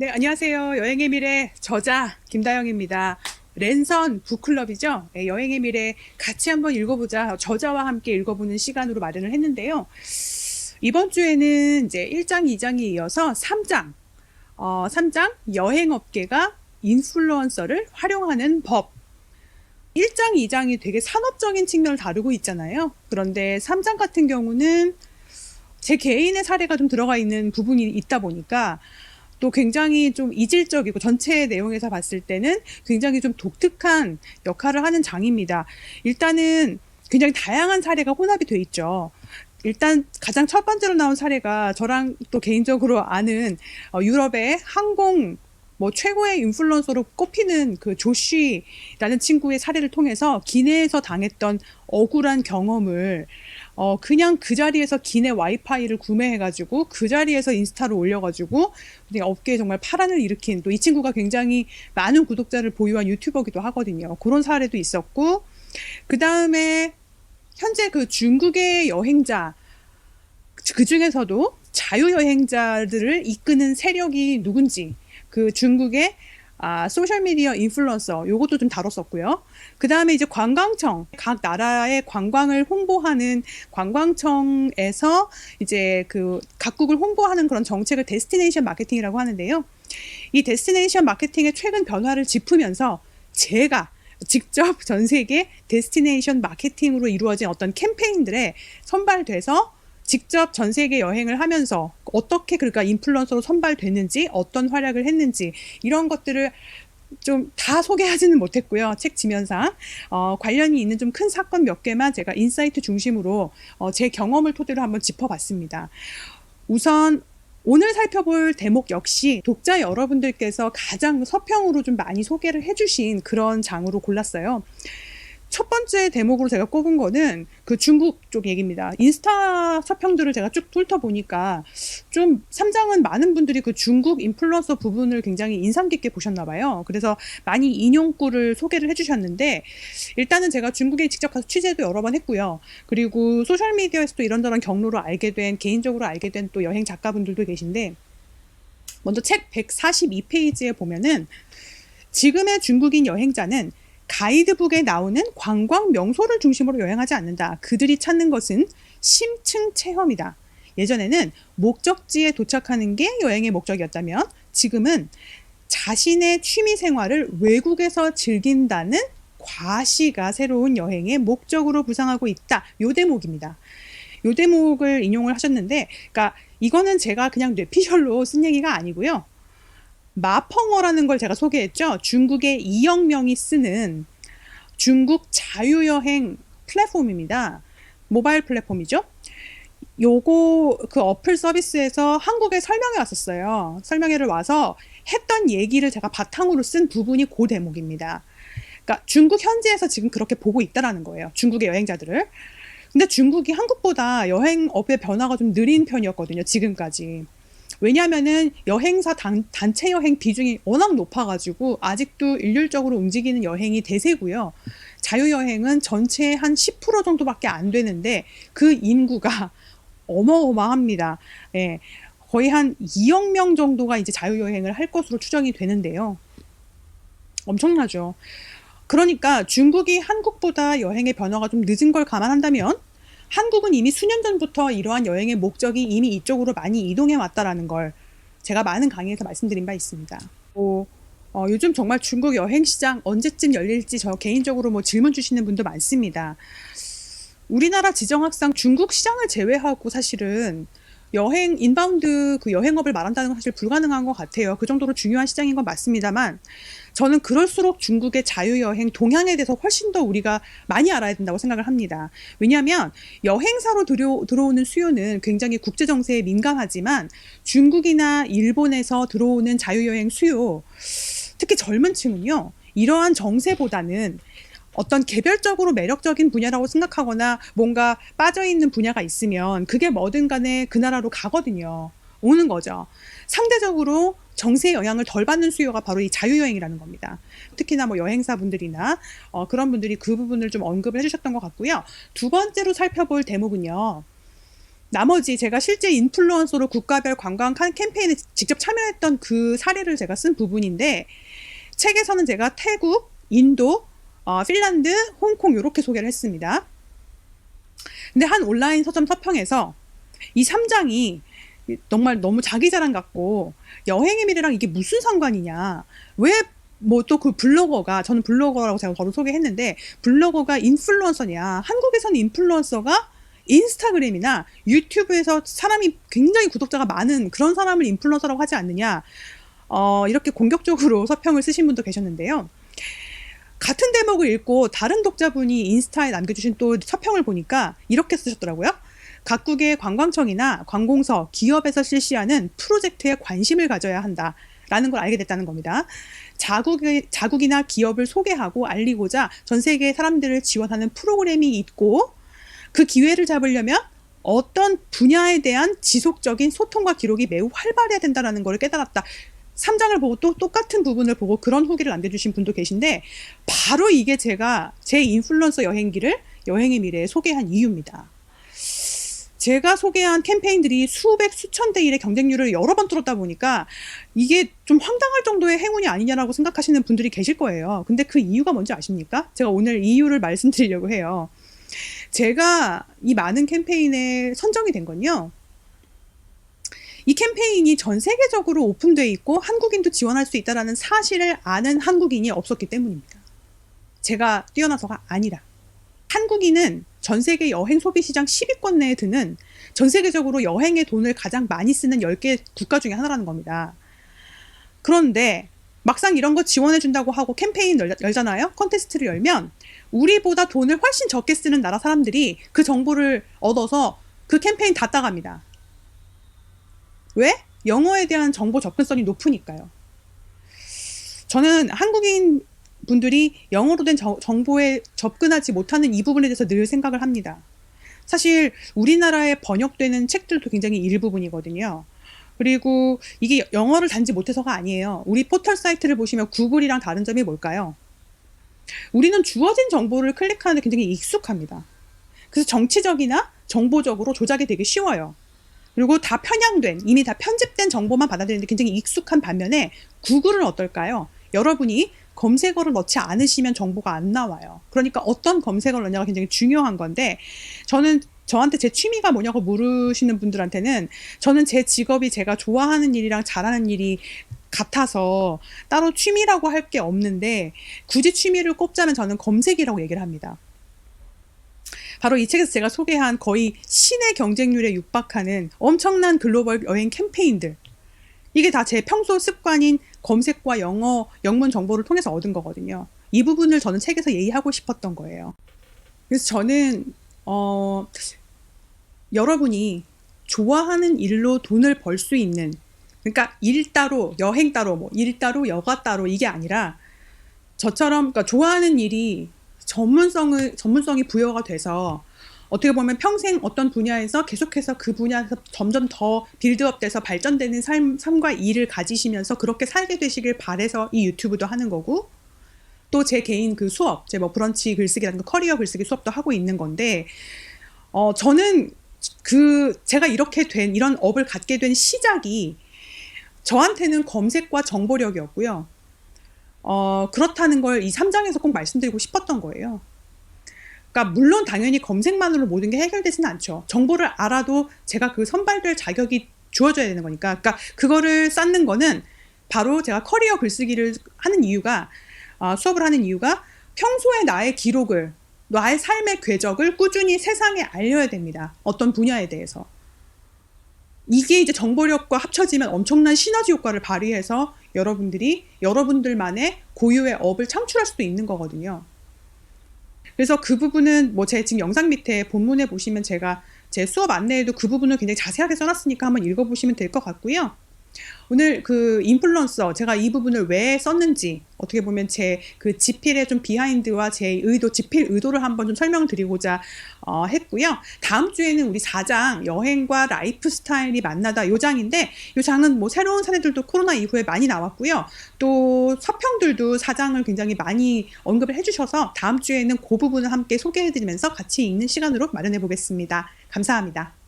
네, 안녕하세요. 여행의 미래 저자 김다영입니다. 랜선 북클럽이죠. 네, 여행의 미래 같이 한번 읽어보자. 저자와 함께 읽어보는 시간으로 마련을 했는데요. 이번 주에는 이제 1장, 2장에 이어서 3장, 어, 3장 여행업계가 인플루언서를 활용하는 법. 1장, 2장이 되게 산업적인 측면을 다루고 있잖아요. 그런데 3장 같은 경우는 제 개인의 사례가 좀 들어가 있는 부분이 있다 보니까 또 굉장히 좀 이질적이고 전체 내용에서 봤을 때는 굉장히 좀 독특한 역할을 하는 장입니다. 일단은 굉장히 다양한 사례가 혼합이 돼 있죠. 일단 가장 첫 번째로 나온 사례가 저랑 또 개인적으로 아는 어, 유럽의 항공 뭐 최고의 인플루언서로 꼽히는 그 조쉬라는 친구의 사례를 통해서 기내에서 당했던 억울한 경험을 어 그냥 그 자리에서 기내 와이파이를 구매해가지고 그 자리에서 인스타로 올려가지고 업계에 정말 파란을 일으킨 또 이 친구가 굉장히 많은 구독자를 보유한 유튜버기도 하거든요. 그런 사례도 있었고 그 다음에 현재 그 중국의 여행자 그 중에서도 자유여행자들을 이끄는 세력이 누군지 그 중국의 아, 소셜미디어 인플루언서 요것도 좀 다뤘었고요. 그 다음에 이제 관광청 각 나라의 관광을 홍보하는 관광청에서 이제 그 각국을 홍보하는 그런 정책을 데스티네이션 마케팅이라고 하는데요. 이 데스티네이션 마케팅의 최근 변화를 짚으면서 제가 직접 전 세계 데스티네이션 마케팅으로 이루어진 어떤 캠페인들에 선발돼서 직접 전 세계 여행을 하면서 어떻게 그러니까 인플루언서로 선발됐는지 어떤 활약을 했는지 이런 것들을 좀 다 소개하지는 못했고요. 책 지면상 어, 관련이 있는 좀 큰 사건 몇 개만 제가 인사이트 중심으로 어, 제 경험을 토대로 한번 짚어봤습니다. 우선 오늘 살펴볼 대목 역시 독자 여러분들께서 가장 서평으로 좀 많이 소개를 해주신 그런 장으로 골랐어요. 첫 번째 대목으로 제가 꼽은 거는 그 중국 쪽 얘기입니다. 인스타 서평들을 제가 쭉 훑어보니까 좀 3장은 많은 분들이 그 중국 인플루언서 부분을 굉장히 인상 깊게 보셨나 봐요. 그래서 많이 인용구를 소개를 해주셨는데 일단은 제가 중국에 직접 가서 취재도 여러 번 했고요. 그리고 소셜미디어에서도 이런저런 경로로 알게 된 개인적으로 알게 된 또 여행 작가분들도 계신데 먼저 책 142페이지에 보면은 지금의 중국인 여행자는 가이드북에 나오는 관광 명소를 중심으로 여행하지 않는다. 그들이 찾는 것은 심층 체험이다. 예전에는 목적지에 도착하는 게 여행의 목적이었다면 지금은 자신의 취미 생활을 외국에서 즐긴다는 과시가 새로운 여행의 목적으로 부상하고 있다. 요 대목입니다. 요 대목을 인용을 하셨는데, 그러니까 이거는 제가 그냥 뇌피셜로 쓴 얘기가 아니고요. 마펑어라는 걸 제가 소개했죠. 중국의 이영명이 쓰는 중국 자유여행 플랫폼입니다. 모바일 플랫폼이죠. 요거 그 어플 서비스에서 한국에 설명회 왔었어요. 설명회를 와서 했던 얘기를 제가 바탕으로 쓴 부분이 그 대목입니다. 그러니까 중국 현지에서 지금 그렇게 보고 있다라는 거예요. 중국의 여행자들을. 근데 중국이 한국보다 여행업의 변화가 좀 느린 편이었거든요. 지금까지. 왜냐하면은 여행사 단, 단체 여행 비중이 워낙 높아가지고 아직도 일률적으로 움직이는 여행이 대세고요. 자유여행은 전체의 한 10% 정도밖에 안 되는데 그 인구가 어마어마합니다. 예. 거의 한 2억 명 정도가 이제 자유여행을 할 것으로 추정이 되는데요. 엄청나죠. 그러니까 중국이 한국보다 여행의 변화가 좀 늦은 걸 감안한다면 한국은 이미 수년 전부터 이러한 여행의 목적이 이미 이쪽으로 많이 이동해 왔다라는 걸 제가 많은 강의에서 말씀드린 바 있습니다. 뭐, 어, 요즘 정말 중국 여행 시장 언제쯤 열릴지 저 개인적으로 뭐 질문 주시는 분도 많습니다. 우리나라 지정학상 중국 시장을 제외하고 사실은 여행 인바운드 그 여행업을 말한다는 건 사실 불가능한 것 같아요. 그 정도로 중요한 시장인 건 맞습니다만 저는 그럴수록 중국의 자유여행 동향에 대해서 훨씬 더 우리가 많이 알아야 된다고 생각을 합니다. 왜냐하면 여행사로 들여, 들어오는 수요는 굉장히 국제 정세에 민감하지만 중국이나 일본에서 들어오는 자유여행 수요 특히 젊은 층은요 이러한 정세보다는 어떤 개별적으로 매력적인 분야라고 생각하거나 뭔가 빠져있는 분야가 있으면 그게 뭐든 간에 그 나라로 가거든요. 오는 거죠. 상대적으로 정세의 영향을 덜 받는 수요가 바로 이 자유여행이라는 겁니다. 특히나 뭐 여행사분들이나 어, 그런 분들이 그 부분을 좀 언급을 해주셨던 것 같고요. 두 번째로 살펴볼 대목은요. 나머지 제가 실제 인플루언서로 국가별 관광 캠- 캠페인에 직접 참여했던 그 사례를 제가 쓴 부분인데 책에서는 제가 태국, 인도, 어, 핀란드, 홍콩 이렇게 소개를 했습니다. 근데 한 온라인 서점 서평에서 이 3장이 정말 너무 자기 자랑 같고 여행의 미래랑 이게 무슨 상관이냐. 왜 뭐 또 그 블로거가 저는 블로거라고 제가 바로 소개했는데 블로거가 인플루언서냐. 한국에서는 인플루언서가 인스타그램이나 유튜브에서 사람이 굉장히 구독자가 많은 그런 사람을 인플루언서라고 하지 않느냐. 어, 이렇게 공격적으로 서평을 쓰신 분도 계셨는데요. 같은 대목을 읽고 다른 독자분이 인스타에 남겨주신 또 서평을 보니까 이렇게 쓰셨더라고요. 각국의 관광청이나 관공서, 기업에서 실시하는 프로젝트에 관심을 가져야 한다. 라는 걸 알게 됐다는 겁니다. 자국의, 자국이나 기업을 소개하고 알리고자 전 세계 사람들을 지원하는 프로그램이 있고 그 기회를 잡으려면 어떤 분야에 대한 지속적인 소통과 기록이 매우 활발해야 된다는 걸 깨달았다. 3장을 보고 또 똑같은 부분을 보고 그런 후기를 남겨주신 분도 계신데 바로 이게 제가 제 인플루언서 여행기를 여행의 미래에 소개한 이유입니다. 제가 소개한 캠페인들이 수백 수천 대 1의 경쟁률을 여러 번 뚫었다 보니까 이게 좀 황당할 정도의 행운이 아니냐라고 생각하시는 분들이 계실 거예요. 근데 그 이유가 뭔지 아십니까? 제가 오늘 이유를 말씀드리려고 해요. 제가 이 많은 캠페인에 선정이 된 건요. 이 캠페인이 전 세계적으로 오픈돼 있고 한국인도 지원할 수 있다라는 사실을 아는 한국인이 없었기 때문입니다. 제가 뛰어나서가 아니라 한국인은 전 세계 여행 소비 시장 10위권 내에 드는 전 세계적으로 여행에 돈을 가장 많이 쓰는 10개 국가 중에 하나라는 겁니다. 그런데 막상 이런 거 지원해 준다고 하고 캠페인 열, 열잖아요. 컨테스트를 열면 우리보다 돈을 훨씬 적게 쓰는 나라 사람들이 그 정보를 얻어서 그 캠페인 다 따갑니다. 왜? 영어에 대한 정보 접근성이 높으니까요. 저는 한국인 분들이 영어로 된 저- 정보에 접근하지 못하는 이 부분에 대해서 늘 생각을 합니다. 사실 우리나라에 번역되는 책들도 굉장히 일부분이거든요. 그리고 이게 영어를 단지 못해서가 아니에요. 우리 포털 사이트를 보시면 구글이랑 다른 점이 뭘까요? 우리는 주어진 정보를 클릭하는데 굉장히 익숙합니다. 그래서 정치적이나 정보적으로 조작이 되게 쉬워요. 그리고 다 편향된, 이미 다 편집된 정보만 받아들이는데 굉장히 익숙한 반면에 구글은 어떨까요? 여러분이 검색어를 넣지 않으시면 정보가 안 나와요. 그러니까 어떤 검색어를 넣냐가 굉장히 중요한 건데 저는 저한테 제 취미가 뭐냐고 물으시는 분들한테는 저는 제 직업이 제가 좋아하는 일이랑 잘하는 일이 같아서 따로 취미라고 할 게 없는데 굳이 취미를 꼽자면 저는 검색이라고 얘기를 합니다. 바로 이 책에서 제가 소개한 거의 신의 경쟁률에 육박하는 엄청난 글로벌 여행 캠페인들. 이게 다 제 평소 습관인 검색과 영어, 영문 정보를 통해서 얻은 거거든요. 이 부분을 저는 책에서 얘기하고 싶었던 거예요. 그래서 저는, 어, 여러분이 좋아하는 일로 돈을 벌 수 있는, 그러니까 일 따로, 여행 따로, 뭐, 일 따로, 여가 따로, 이게 아니라, 저처럼, 그러니까 좋아하는 일이 전문성을, 전문성이 부여가 돼서, 어떻게 보면 평생 어떤 분야에서 계속해서 그 분야에서 점점 더 빌드업 돼서 발전되는 삶, 삶과 일을 가지시면서 그렇게 살게 되시길 바래서 이 유튜브도 하는 거고, 또 제 개인 그 수업, 제 뭐 브런치 글쓰기라든가 커리어 글쓰기 수업도 하고 있는 건데, 어, 저는 그, 제가 이렇게 된, 이런 업을 갖게 된 시작이 저한테는 검색과 정보력이었고요. 어, 그렇다는 걸 이 3장에서 꼭 말씀드리고 싶었던 거예요. 그러니까 물론 당연히 검색만으로 모든 게 해결되지는 않죠. 정보를 알아도 제가 그 선발될 자격이 주어져야 되는 거니까. 그러니까 그거를 쌓는 거는 바로 제가 커리어 글쓰기를 하는 이유가 아, 수업을 하는 이유가 평소에 나의 기록을 나의 삶의 궤적을 꾸준히 세상에 알려야 됩니다. 어떤 분야에 대해서. 이게 이제 정보력과 합쳐지면 엄청난 시너지 효과를 발휘해서 여러분들이 여러분들만의 고유의 업을 창출할 수도 있는 거거든요. 그래서 그 부분은 뭐 제 지금 영상 밑에 본문에 보시면 제가 제 수업 안내에도 그 부분을 굉장히 자세하게 써놨으니까 한번 읽어보시면 될 것 같고요. 오늘 그 인플루언서 제가 이 부분을 왜 썼는지 어떻게 보면 제 그 지필의 좀 비하인드와 제 의도 지필 의도를 한번 좀 설명드리고자 어, 했고요. 다음 주에는 우리 4장 여행과 라이프 스타일이 만나다 요 장인데 요 장은 뭐 새로운 사례들도 코로나 이후에 많이 나왔고요. 또 서평들도 4장을 굉장히 많이 언급을 해주셔서 다음 주에는 그 부분을 함께 소개해드리면서 같이 읽는 시간으로 마련해 보겠습니다. 감사합니다.